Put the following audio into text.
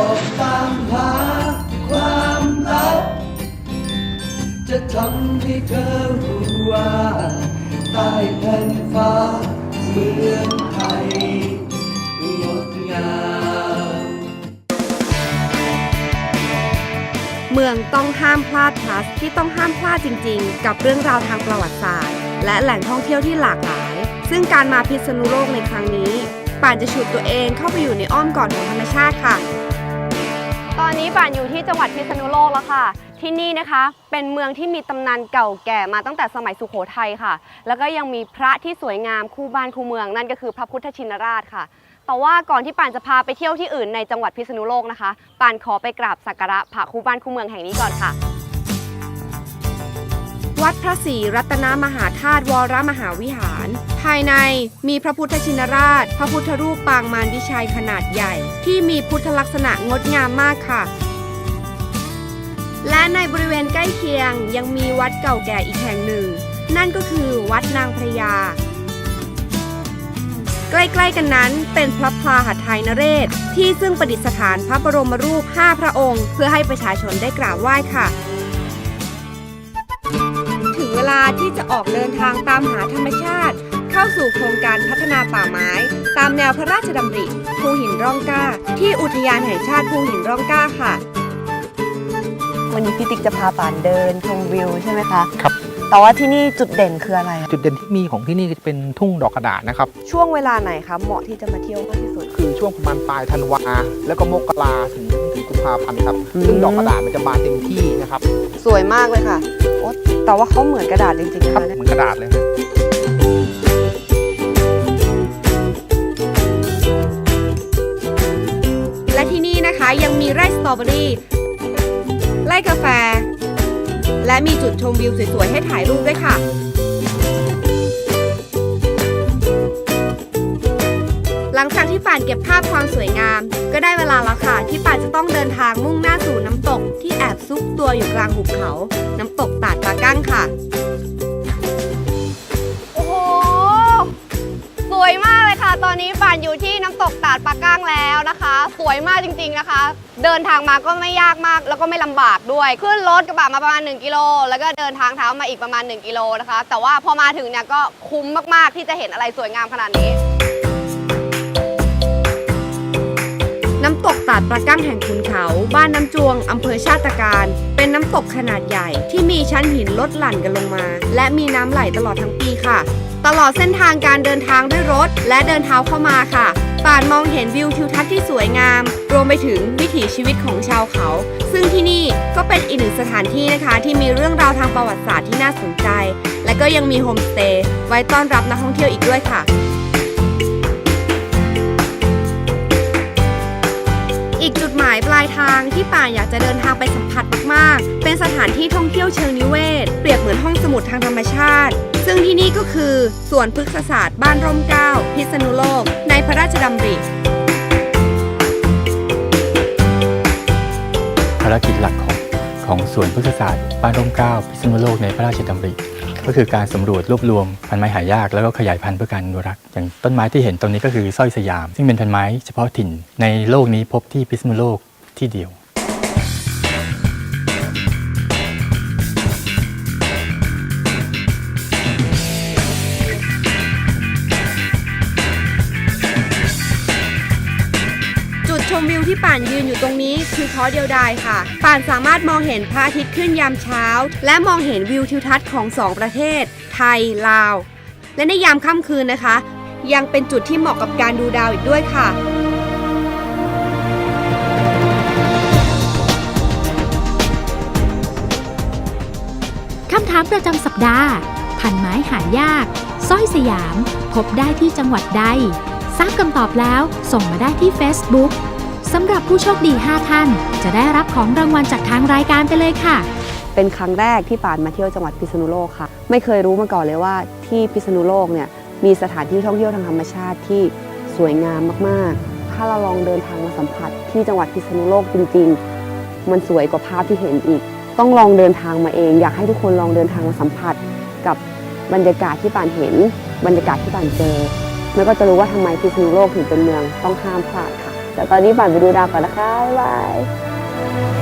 อกตามหาความลับ จะทำให้เธอรู้ว่า ใต้แผ่นฟ้าเมืองไทยงดงาม เมืองต้องห้ามพลาดพลัสที่ต้องห้ามพลาดจริงๆ กับเรื่องราวทางประวัติศาสตร์ และแหล่งท่องเที่ยวที่หลากหลาย ซึ่งการมาพิษณุโลกในครั้งนี้ ป่านจะฉุดตัวเองเข้าไปอยู่ในอ้อมกอดของธรรมชาติค่ะ ตอนนี้ป่านอยู่ที่จังหวัดพิษณุโลกแล้วค่ะ ที่นี่นะคะเป็นเมืองที่มีตำนานเก่าแก่มาตั้งแต่สมัยสุโขทัยค่ะ แล้วก็ยังมีพระที่สวยงามคู่บ้านคู่เมืองนั่นก็คือพระพุทธชินราชค่ะ แต่ว่าก่อนที่ป่านจะพาไปเที่ยวที่อื่นในจังหวัดพิษณุโลกนะคะ ป่านขอไปกราบสักการะพระคู่บ้านคู่เมืองแห่งนี้ก่อนค่ะ วัดพระศรีรัตนมหาธาตุวรมหาวิหาร ภายในมีพระพุทธชินราช พระพุทธรูปปางมารวิชัยขนาดใหญ่ ที่มีพุทธลักษณะงดงามมากค่ะ และในบริเวณใกล้เคียงยังมีวัดเก่าแก่อีกแห่งหนึ่ง นั่นก็คือวัดนางพระยา ใกล้ๆกันนั้นเป็นพระพลาหัตถ์ไทยนเรศ ที่ซึ่งประดิษฐานพระบรมรูป 5 พระองค์ เพื่อให้ประชาชนได้กราบไหว้ค่ะาที่จะออกเดินทางตามหาธรรมชาติ เข้าสู่โครงการพัฒนาป่าไม้ ตามแนวพระราชดำริภูหินร่องกล้า ที่อุทยานแห่งชาติภูหินร่องกล้าค่ะ วันนี้พี่ติ๊กจะพาป่านเดินชมวิวใช่ไหมคะครับ แต่ว่าที่นี่จุดเด่นคืออะไรอะจุดเด่นที่มีของที่นี่จะเป็นทุ่งดอกกระดาษนะครับ ช่วงเวลาไหนคะเหมาะที่จะมาเที่ยวมากที่สุด คือช่วงประมาณปลายธันวา แล้วก็มกราถึงถึงกุมภาพันธ์ครับ อืม ซึ่งดอกกระดาษมันจะบานเต็มที่นะครับสวยมากเลยค่ะโอ๊ยแต่ว่าเขาเหมือนกระดาษจริงๆครับนะเหมือนกระดาษเลยครับและที่นี่นะคะยังมีไร่สตรอเบอรี่ไร่กาแฟ และมีจุดชมวิวสวยๆ ให้ถ่ายรูปด้วยค่ะ หลังจากที่ป่านเก็บภาพความสวยงาม ก็ได้เวลาแล้วค่ะ ที่ป่านจะต้องเดินทางมุ่งหน้าสู่น้ำตกที่แอบซุกตัวอยู่กลางหุบเขา น้ำตกตาดปลากั้งค่ะ อนนี้ป่านอยู่ที่น้ำตกตาดปลาก้างแล้วนะคะ สวยมากจริงๆนะคะ เดินทางมาก็ไม่ยากมาก แล้วก็ไม่ลำบากด้วย ขึ้นรถกระบะมาประมาณ 1 กิโล แล้วก็เดินทางเท้ามาอีกประมาณ 1 กิโลนะคะ แต่ว่าพอมาถึงเนี่ยก็คุ้มมากๆที่จะเห็นอะไรสวยงามขนาดนี้ น้ำตกตาดปลากั้งแห่งขุนเขา บ้านน้ำจวง อำเภอชาติการ เป็นน้ำตกขนาดใหญ่ที่มีชั้นหินลดหลั่นกันลงมา และมีน้ำไหลตลอดทั้งปีค่ะ ตลอดเส้นทางการเดินทางด้วยรถ และเดินเท้าเข้ามาค่ะป่านมองเห็นวิวทิวทัศน์ที่สวยงาม รวมไปถึงวิถีชีวิตของชาวเขา ซึ่งที่นี่ก็เป็นอีกหนึ่งสถานที่นะคะ ที่มีเรื่องราวทางประวัติศาสตร์ที่น่าสนใจ และก็ยังมีโฮมสเตย์ไว้ต้อนรับนักท่องเที่ยวอีกด้วยค่ะายปลายทางที่ป่าอยากจะเดินทางไปสัมผัสมากๆ เป็นสถานที่ท่องเที่ยวเชิงนิเวศ เปรียบเหมือนห้องสมุดทางธรรมชาติ ซึ่งที่นี่ก็คือสวนพฤกษศาสตร์บ้านร่มเกล้าพิษณุโลก ในพระราชดำริ ภารกิจหลักของของสวนพฤกษศาสตร์บ้านร่มเกล้าพิษณุโลกในพระราชดำริ ก็คือการสำรวจรวบรวมพันไม้หายากแล้วก็ขยายพันธุ์เพื่อการอนุรักษ์อย่างต้นไม้ที่เห็นตรงนี้ก็คือสร้อยสยาม ซึ่งเป็นพันไม้เฉพาะถิ่นในโลกนี้พบที่พิษณุโลก ที่เดียวจุดชมวิวที่ป่านยืนอยู่ตรงนี้คือเพาะเดียวดายค่ะ ป่านสามารถมองเห็นพระอาทิตย์ขึ้นยามเช้า และมองเห็นวิวทิวทัศน์ของสองประเทศ ไทย ลาว และในยามค่ำคืนนะคะ ยังเป็นจุดที่เหมาะกับการดูดาวอีกด้วยค่ะ คำถามประจำสัปดาห์ พันไม้หายากสร้อยสยาม พบได้ที่จังหวัดใด ทราบคำตอบแล้วส่งมาได้ที่ Facebook สำหรับผู้โชคดี 5 ท่าน จะได้รับของรางวัลจากทางรายการไปเลยค่ะ เป็นครั้งแรกที่ป่านมาเที่ยวจังหวัดพิษณุโลกค่ะ ไม่เคยรู้มาก่อนเลยว่าที่พิษณุโลกเนี่ยมีสถานที่ท่องเที่ยวทางธรรมชาติที่สวยงามมากๆ ถ้าเราลองเดินทางมาสัมผัสที่จังหวัดพิษณุโลกจริง ๆ มันสวยกว่าภาพที่เห็นอีก ต้องลองเดินทางมาเอง อยากให้ทุกคนลองเดินทางมาสัมผัส กับบรรยากาศที่ป่านเห็น บรรยากาศที่ป่านเจอแล้วก็จะรู้ว่าทำไมพิษณุโลกถึงเป็นเมืองต้องห้ามพลาดค่ะแต่ตอนนี้ป่านไปดูดาวก่อนนะคะบ๊ายบาย